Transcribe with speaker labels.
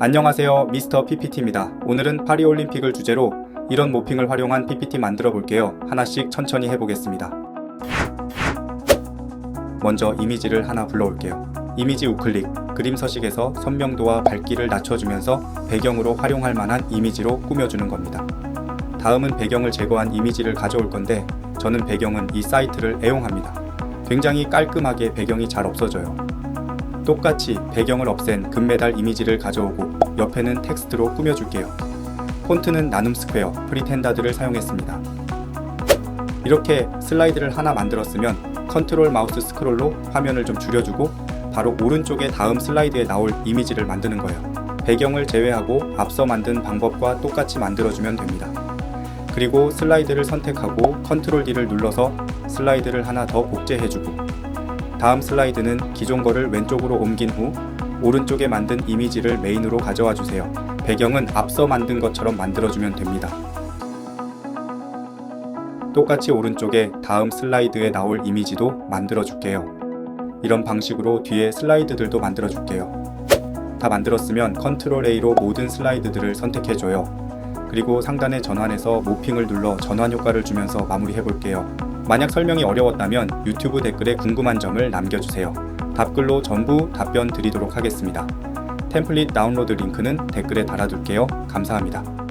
Speaker 1: 안녕하세요 미스터 PPT입니다. 오늘은 파리올림픽을 주제로 이런 모핑을 활용한 PPT 만들어 볼게요. 하나씩 천천히 해보겠습니다. 먼저 이미지를 하나 불러올게요. 이미지 우클릭, 그림 서식에서 선명도와 밝기를 낮춰주면서 배경으로 활용할 만한 이미지로 꾸며주는 겁니다. 다음은 배경을 제거한 이미지를 가져올 건데 저는 배경은 이 사이트를 애용합니다. 굉장히 깔끔하게 배경이 잘 없어져요. 똑같이 배경을 없앤 금메달 이미지를 가져오고 옆에는 텍스트로 꾸며줄게요. 폰트는 나눔 스퀘어, 프리텐다드를 사용했습니다. 이렇게 슬라이드를 하나 만들었으면 컨트롤 마우스 스크롤로 화면을 좀 줄여주고 바로 오른쪽에 다음 슬라이드에 나올 이미지를 만드는 거예요. 배경을 제외하고 앞서 만든 방법과 똑같이 만들어주면 됩니다. 그리고 슬라이드를 선택하고 컨트롤 D를 눌러서 슬라이드를 하나 더 복제해주고 다음 슬라이드는 기존 거를 왼쪽으로 옮긴 후 오른쪽에 만든 이미지를 메인으로 가져와 주세요. 배경은 앞서 만든 것처럼 만들어주면 됩니다. 똑같이 오른쪽에 다음 슬라이드에 나올 이미지도 만들어 줄게요. 이런 방식으로 뒤에 슬라이드들도 만들어 줄게요. 다 만들었으면 컨트롤 A로 모든 슬라이드들을 선택해줘요. 그리고 상단의 전환에서 모핑을 눌러 전환 효과를 주면서 마무리해 볼게요. 만약 설명이 어려웠다면 유튜브 댓글에 궁금한 점을 남겨주세요. 답글로 전부 답변 드리도록 하겠습니다. 템플릿 다운로드 링크는 댓글에 달아둘게요. 감사합니다.